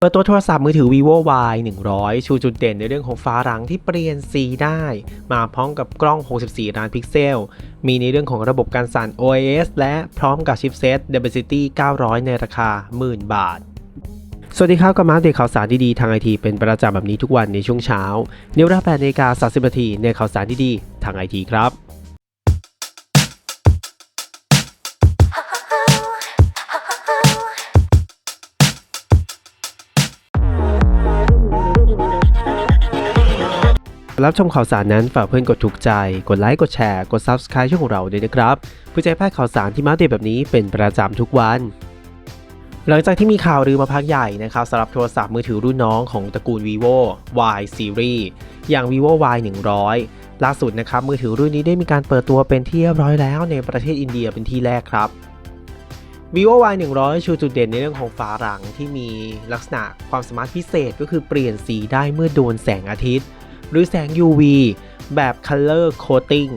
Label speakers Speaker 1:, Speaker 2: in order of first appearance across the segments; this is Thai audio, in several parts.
Speaker 1: เปิดตัวโทรศัพท์มือถือ vivo y 100 ชูจุดเด่นในเรื่องของฟ้าหลังที่เปลี่ยนสีได้ มาพร้อมกับกล้อง 64 ล้านพิกเซล มีในเรื่องของระบบการสั่น OIS และพร้อมกับชิปเซต Dimensity 900 ในราคา 10,000 บาท สวัสดีครับกับมาอัปเดตข่าวสารดีๆ ทางไอทีเป็นประจำแบบนี้ทุกวันในช่วงเช้าในเวลา8นาฬิกา30นาทีในข่าวสารดีๆ ทางไอทีครับ รับชมข่าวสารนั้นฝากเพื่อนกดถูกใจ กดไลค์กดแชร์กด Subscribe ช่องของเราด้วยนะครับเพื่อจะให้พลาดข่าวสารที่มาเดตแบบนี้เป็นประจำทุกวันหลังจากที่มีข่าวลือมาพักใหญ่นะครับสำหรับโทรศัพท์มือถือรุ่นน้องของตระกูล vivo y series อย่าง vivo y 100 ล่าสุดนะครับมือถือรุ่นนี้ได้มีการเปิดตัวเป็นที่เรียบร้อยแล้วในประเทศอินเดียเป็นที่แรกครับ vivo y 100 ชูจุดเด่นในเรื่องของฝาหลังที่มีลักษณะความสามารถพิเศษก็คือเปลี่ยนสีได้เมื่อโดนแสงอาทิตย์ หรือแสง UV แบบ Color Coating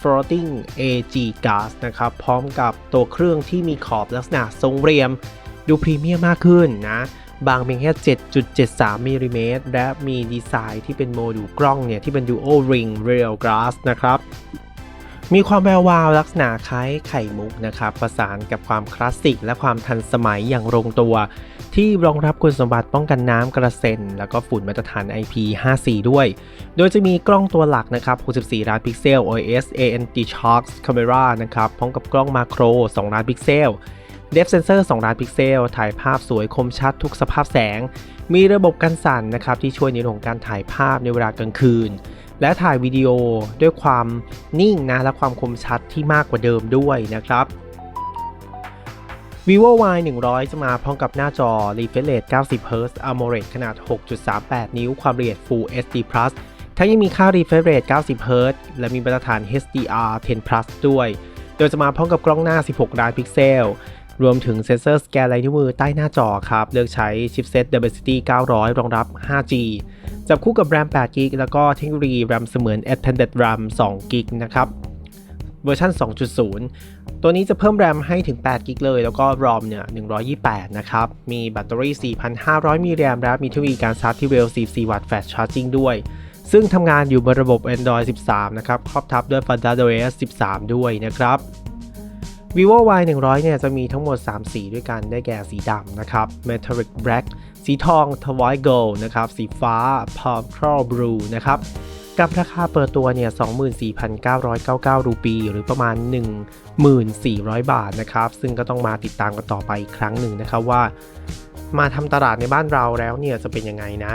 Speaker 1: Floating AG Gas นะครับ พร้อมกับตัวเครื่องที่มีขอบลักษณะทรงเรียม ดูพรีเมียมมากขึ้นนะ บางเพียงแค่ 7.73มิลลิเมตรและมีดีไซน์ที่เป็นโมดูลกล้องเนี่ย ที่เป็น Dual Ring Real Glass นะครับ มีความแวววาวลักษณะคล้ายไข่มุกนะครับประสานกับความคลาสสิก และความทันสมัยอย่างลงตัว ที่รองรับคุณสมบัติป้องกันน้ำกระเซ็น แล้วก็ฝุ่นมาตรฐาน IP54 ด้วย โดยจะมีกล้องตัวหลักนะครับ 64 ล้านพิกเซล OIS ANT Shox Camera นะครับพร้อมกับกล้องมาโคร 2 ล้านพิกเซล Depth Sensor 2ล้านพิกเซล ถ่ายภาพสวยคมชัดทุกสภาพแสง มีระบบกันสั่นนะครับที่ช่วยในเรื่องของการถ่ายภาพในเวลากลางคืน และถ่ายวิดีโอด้วยความนิ่งนะและความคมชัดที่มากกว่าเดิมด้วยนะครับ vivo y 100 จะมาพร้อมกับหน้าจอ refresh rate 90 Hz AMOLED ขนาด 6.38 นิ้ว ความละเอียด Full HD+ ทั้งยังมีค่า refresh rate 90 Hz และมีมาตรฐาน HDR 10 Plus ด้วย โดยจะมาพร้อมกับกล้องหน้า 16 ล้านพิกเซล รวมถึงเซ็นเซอร์สแกนลายนิ้วมือใต้หน้าจอครับ เลือกใช้ชิปเซต Dimensity 900 รองรับ 5G จับคู่กับ RAM 8 g b แล้วก็เทคโนโลยี RAM เสมือน Extended RAM 2 g b นะครับ เวอร์ชัน2.0 ตัวนี้จะเพิ่ม RAM ให้ถึง8 g b เลย แล้วก็ ROM เนี่ย 128 นะครับ มีแบตเตอรี่ 4,500มิลลิแอมป์และมีเทคโนโลยีการชาร์จที่เร็ว 44 วัตต์ Fast Charging ด้วย ซึ่งทำงานอยู่บนระบบ Android 13 นะครับ ครอบทับด้วย FundaOS 13 ด้วยนะครับ vivo y 100เนี่ยจะมีทั้งหมด 3 สีด้วยกันได้แก่สีดำนะครับ metallic black สีทอง twilight gold นะครับ สีฟ้า pearl blue นะครับกับราคาเปิดตัวเนี่ย 24,999 รูปี หรือประมาณ 1,400 บาทนะครับ ซึ่งก็ต้องมาติดตามกันต่อไปอีกครั้งหนึ่งนะครับว่า มาทำตลาดในบ้านเราแล้วเนี่ยจะเป็นยังไงนะ